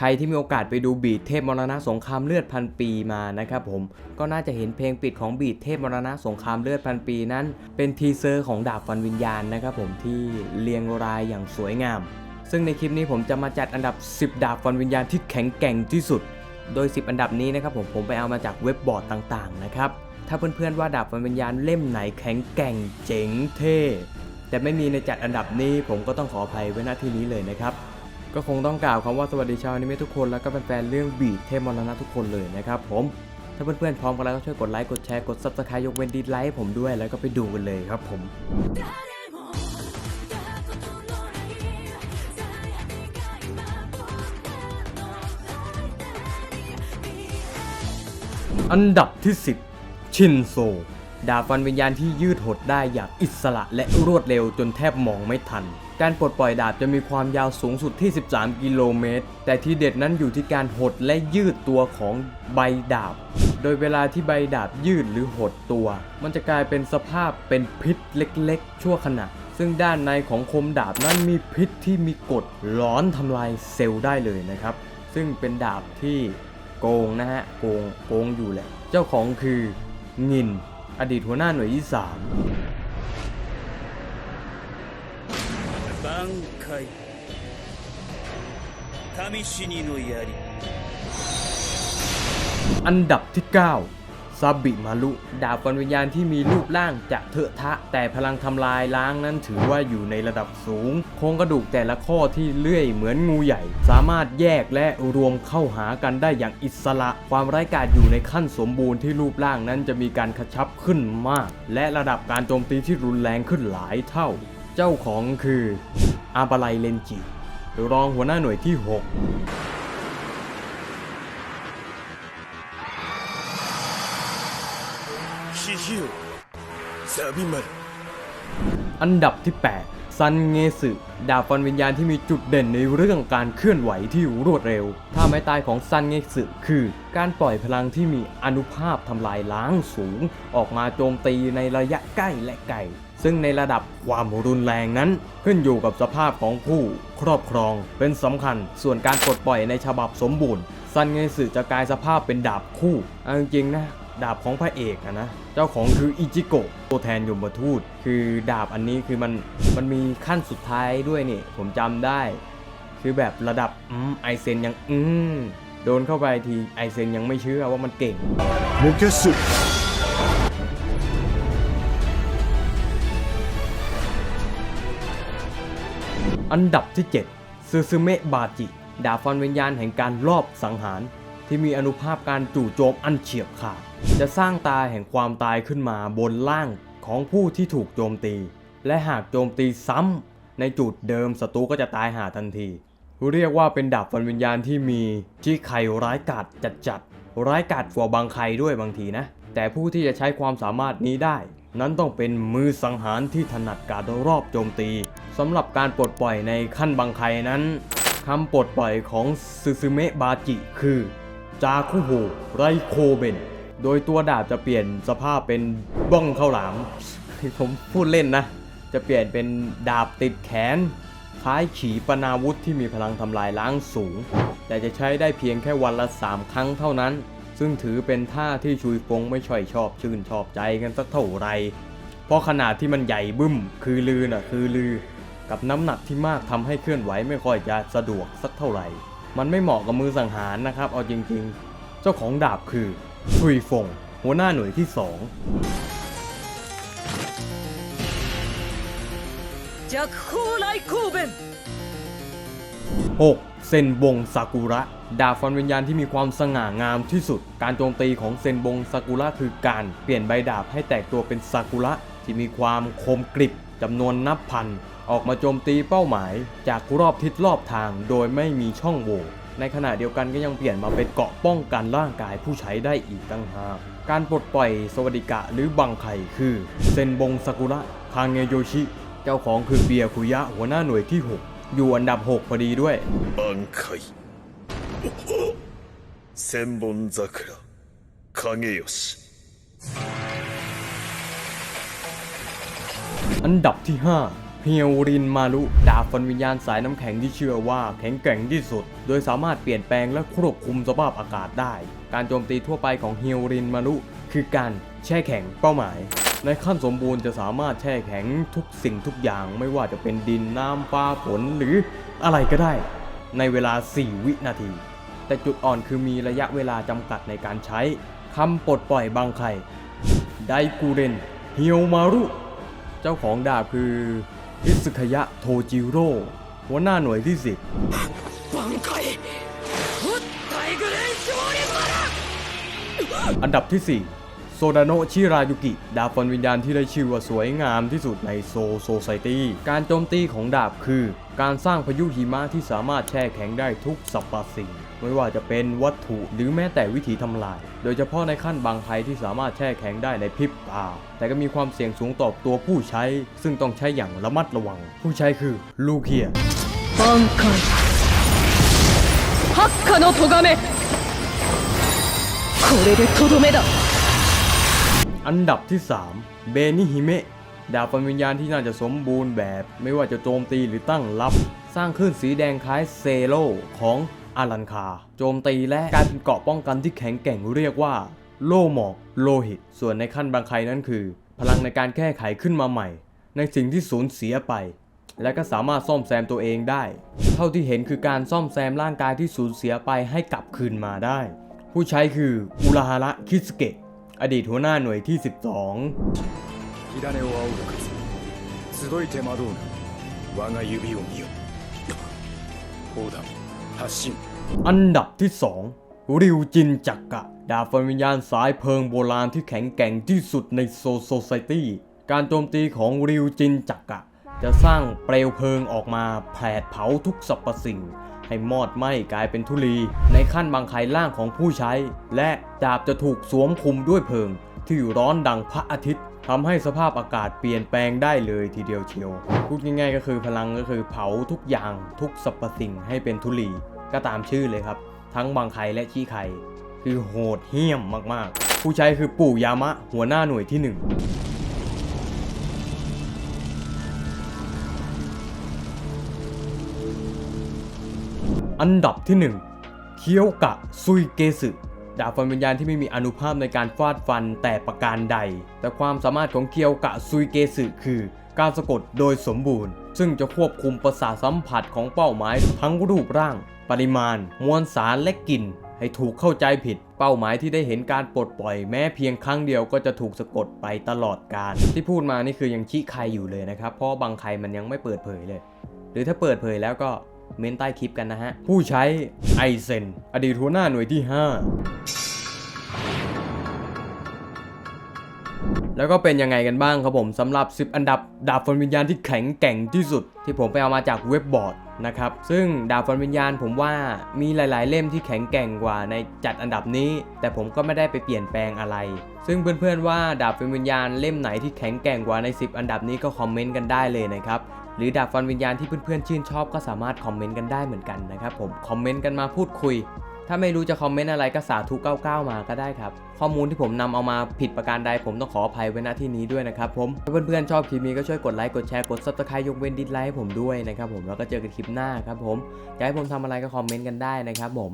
ใครที่มีโอกาสไปดูบีดเทพมรณะสงครามเลือดพันปีมานะครับผมก็น่าจะเห็นเพลงปิดของบีดเทพมรณะสงครามเลือดพันปีนั้น เป็นทีเซอร์ของดาบฟันวิญญาณนะครับผมที่เรียงรายอย่างสวยงาม ซึ่งในคลิปนี้ผมจะมาจัดอันดับ 10 ดาบฟันวิญญาณที่แข็งแกร่งที่สุด โดย 10 อันดับนี้นะครับผมผมไปเอามาจากเว็บบอร์ดต่างๆนะครับถ้าเพื่อนๆว่าดาบฟันวิญญาณเล่มไหนแข็งแกร่งเจ๋งเท่แต่ไม่มีในจัดอันดับนี้ผมก็ต้องขออภัยไว้หน้าที่นี้เลยนะครับ ก็คงต้องกล่าวคำว่าสวัสดีชาวอนิเมะทุกคนแล้วก็แฟนๆเรื่องบีดเทพมรณะทุกคนเลยนะครับผม ถ้าเพื่อนๆพร้อมกันแล้วก็ช่วยกดไลค์กดแชร์กดซับสไครต์ยกเว้นดีไลค์ผมด้วยแล้วก็ไปดูกันเลยครับผมอันดับที่ 10 ชินโซ ดาฟันวิญญาณที่ยืดหดได้อย่างอิสระและรวดเร็วจนแทบมองไม่ทัน การปลดปล่อยดาบจะมีความยาวสูงสุดที่ 13 กิโลเมตร แต่ที่เด็ดนั้นอยู่ที่การหดและยืดตัวของใบดาบ โดยเวลาที่ใบดาบยืดหรือหดตัว มันจะกลายเป็นสภาพเป็นพิษเล็กๆ ชั่วขณะ ซึ่งด้านในของคมดาบนั้นมีพิษที่มีกรดหลอนทำลายเซลล์ได้เลยนะครับ ซึ่งเป็นดาบที่โกงนะฮะ โกง โกงอยู่แหละ เจ้าของคืองิน อดีตหัวหน้าหน่วยที่ 挽回神死にの槍 3 อันดับที่ 9 ซาบิมารุ ดาบฟันวิญญาณที่มีรูปร่างจะเถอะทะ แต่พลังทำลายล้างนั้นถือว่าอยู่ในระดับสูง โครงกระดูกแต่ละข้อที่เลื่อยเหมือนงูใหญ่ สามารถแยกและรวมเข้าหากันได้อย่างอิสระ ความไร้กาจอยู่ในขั้นสมบูรณ์ที่รูปร่างนั้นจะมีการกระชับขึ้นมาก และระดับการโจมตีที่รุนแรงขึ้นหลายเท่า เจ้าของคืออาบาไลเลนจิรองหัวหน้าหน่วยที่ 6คิวซาบิมันอันดับที่ 8 ซันเงสึดาบฟันวิญญาณที่มีจุดเด่นในเรื่องการเคลื่อนไหวที่รวดเร็ว ท่าไม้ตายของซันเงสึคือ การปล่อยพลังที่มีอนุภาพทำลายล้างสูง ออกมาโจมตีในระยะใกล้และไกล ซึ่งในระดับความรุนแรงนั้น ขึ้นอยู่กับสภาพของผู้ครอบครองเป็นสำคัญ ส่วนการปลดปล่อยในฉบับสมบูรณ์ซันเงสือจะกลายสภาพเป็นดาบคู่เอาจริงนะดาบของพระเอกนะ เจ้าของคืออิจิโกะตัวแทนยมทูต คือดาบอันนี้คือมันมันมีขั้นสุดท้ายด้วยนี่ ผมจำได้ คือแบบระดับอไอเซนยังอืโดนเข้าไปทีไอเซนยังไม่เชื่อว่ามันเก่งมุกสุ อันดับที่ 7ซึซึเมะบาจิ ดาบฟันวิญญาณแห่งการลอบสังหาร ที่มีอนุภาพการจู่โจมอันเฉียบขาด จะสร้างตาแห่งความตายขึ้นมาบนล่างของผู้ที่ถูกโจมตี และหากโจมตีซ้ำในจุดเดิมศัตรูก็จะตายหาทันที เรียกว่าเป็นดาบฟันวิญญาณที่มีที่ไข่ร้ายกาจจัดๆร้ายกาจกว่าบางใครด้วยบางทีนะ แต่ผู้ที่จะใช้ความสามารถนี้ได้ นั้นต้องเป็นมือสังหารที่ถนัดการรอบโจมตีสำหรับการปลดปล่อยในขั้นบางใครนั้นคำปลดปล่อยของซึซึเมะบาจิคือ จาคุโฮไรโคเบน โดยตัวดาบจะเปลี่ยนสภาพเป็นบ้องข้าวหลาม ผมพูดเล่นนะ จะเปลี่ยนเป็นดาบติดแขน คล้ายขีปนาวุธที่มีพลังทำลายล้างสูง แต่จะใช้ได้เพียงแค่วันละ 3 ครั้งเท่านั้น ซึ่งถือเป็นท่าที่ชุยฟงไม่ช่อยชอบชื่นชอบใจกันสักเท่าไร เพราะขนาดที่มันใหญ่บึ้ม คือลือน่ะคือลือ กับน้ำหนักที่มากทำให้เคลื่อนไหวไม่ค่อยจะสะดวกสักเท่าไหร่ มันไม่เหมาะกับมือสังหารนะครับ เอาจริงๆ เจ้าของดาบคือชุยฟง หัวหน้าหน่วยที่สองจากคู่ไลคู่เป็น 6. เซนบงซากุระดาบฟันวิญญาณที่มีความสง่างามที่สุด การโจมตีของเซนบงซากุระคือการเปลี่ยนใบดาบให้แตกตัวเป็นซากุระที่มีความคมกริบจำนวนนับพัน ออกมาโจมตีเป้าหมาย จากรอบทิศรอบทางโดยไม่มีช่องโหว่ในขณะเดียวกันก็ยังเปลี่ยนมาเป็นเกาะป้องกันร่างกายผู้ใช้ได้อีกตั้งหาก การปลดปล่อยสวัสดิกะหรือบังไคคือเซนบงซากุระคางเงโยชิ เจ้าของคือเบียคุยะหัวหน้าหน่วยที่ 6 อยู่อันดับ 6 พอดีด้วย 挽回千本桜影吉 อันดับที่ 5 เพ เฮียวรินมารุดาบฟันวิญญาณสายน้ำแข็งที่เชื่อว่าแข็งแกร่งที่สุด โดยสามารถเปลี่ยนแปลงและควบคุมสภาพอากาศได้ การโจมตีทั่วไปของเฮียวรินมารุคือการแช่แข็งเป้าหมาย ในขั้นสมบูรณ์จะสามารถแช่แข็งทุกสิ่งทุกอย่างไม่ว่าจะเป็นดินน้ำฟ้าฝนหรืออะไรก็ได้ ในเวลา 4 วินาที แต่จุดอ่อนคือมีระยะเวลาจำกัดในการใช้คำปลดปล่อยบางไข่ไดกูเรนเฮียวมารุ เจ้าของดาบคือฮิสุคยะโทจิโร่หัวหน้าหน่วยที่สิบอันดับที่ 4 โซดาโนะชิรายุกิ ดาบฟันวิญญาณที่ได้ชื่อว่าสวยงามที่สุดในโซโซไซตี้การโจมตีของดาบคือ การสร้างพายุหิมะที่สามารถแช่แข็งได้ทุกสรรพสิ่ง ไม่ว่าจะเป็นวัตถุหรือแม้แต่วิธีทำลาย โดยเฉพาะในขั้นบางภัยที่สามารถแช่แข็งได้ในพริบตา แต่ก็มีความเสี่ยงสูงต่อตัวผู้ใช้ ซึ่งต้องใช้อย่างระมัดระวัง ผู้ใช้คือลูเคีย 挽回八下の咎めこれでとどめだ อันดับที่ 3 เบนิฮิเมะดาบฟันวิญญาณที่น่าจะสมบูรณ์แบบ ไม่ว่าจะโจมตีหรือตั้งรับ สร้างคลื่นสีแดงคล้ายเซโลของอารันคา โจมตีและกายเป็นเกราะป้องกันที่แข็งแกร่งเรียกว่า โลหมอกโลหิต ส่วนในขั้นบางใครนั้นคือ พลังในการแก้ไขขึ้นมาใหม่ ในสิ่งที่สูญเสียไป และก็สามารถซ่อมแซมตัวเองได้ เท่าที่เห็นคือการซ่อมแซมร่างกายที่สูญเสียไปให้กลับคืนมาได้ ผู้ใช้คืออุราฮาระคิสเกะ อดีตหัวหน้าหน่วยที่ 12 火種を仰ぐ風集いて惑うな我が指を見よ砲弾発進 อันดับที่ 2 ริวจินจักกะ ดาบฟันวิญญาณสายเพลิงโบราณที่แข็งแกร่งที่สุดในโซโซไซตี้ การโจมตีของริวจินจักกะ จะสร้างเปลวเพลิงออกมาแผดเผาทุกสรรพสิ่ง ให้มอดไหม้กลายเป็นธุลี ในขั้นบางคายล่างของผู้ใช้ และดาบจะถูกสวมคุมด้วยเพลิง ที่อยู่ร้อนดังพระอาทิตย์ทำให้สภาพอากาศเปลี่ยนแปลงได้เลยทีเดียวเชียวพูดง่ายๆก็คือพลังก็คือเผาทุกอย่างทุกสรรพสิ่งให้เป็นธุลี ก็ตามชื่อเลยครับ ทั้งบางไคและชี้ไคคือโหดเหี้ยมมากๆ ผู้ใช้คือปู่ยามะหัวหน้าหน่วยที่ 1 อันดับที่ 1 เคียวกะซุยเกสึดาบฟันวิญญาณที่ไม่มีอนุภาพในการฟาดฟันแต่ประการใด แต่ความสามารถของเคียวกะซุยเกสึคือการสะกดโดยสมบูรณ์ ซึ่งจะควบคุมประสาทสัมผัสของเป้าหมายทั้งรูปร่าง ปริมาณ มวลสารและกลิ่นให้ถูกเข้าใจผิด เป้าหมายที่ได้เห็นการปลดปล่อยแม้เพียงครั้งเดียวก็จะถูกสะกดไปตลอดกาลที่พูดมานี่คือยังชี้ใครอยู่เลยนะครับ เพราะบางใครมันยังไม่เปิดเผยเลย หรือถ้าเปิดเผยแล้วก็ เม้นใต้คลิปกันนะฮะ ผู้ใช้ไอเซนอดีตหัวหน้าหน่วยที่ 5แล้วก็เป็นยังไงกันบ้างครับผมสำหรับ 10 อันดับดาบฟันวิญญาณที่แข็งแกร่งที่สุด ที่ผมไปเอามาจากเว็บบอร์ดนะครับซึ่งดาบฟันวิญญาณผมว่ามีหลาย ๆ เล่มที่แข็งแกร่งกว่าในจัดอันดับนี้ แต่ผมก็ไม่ได้ไปเปลี่ยนแปลงอะไร ซึ่งเพื่อน ๆ ว่าดาบฟันวิญญาณเล่มไหนที่แข็งแกร่งกว่าใน 10 อันดับนี้ก็คอมเมนต์กันได้เลยนะครับ หรือดาบฟันวิญญาณที่เพื่อนๆชื่นชอบก็สามารถคอมเมนต์กันได้เหมือนกันนะครับผมคอมเมนต์กันมาพูดคุย ถ้าไม่รู้จะคอมเมนต์อะไรก็สาธุ99 มาก็ได้ครับ ข้อมูลที่ผมนำเอามาผิดประการใดผมต้องขออภัยไว้ณที่นี้ด้วยนะครับผมถ้าเพื่อนๆชอบคลิปนี้ก็ช่วยกดไลค์กดแชร์กด subscribe ยกเว้นดิสไลค์ให้ผมด้วยนะครับผมแล้วก็เจอกันคลิปหน้าครับผมอยากให้ผมทำอะไรก็คอมเมนต์กันได้นะครับผม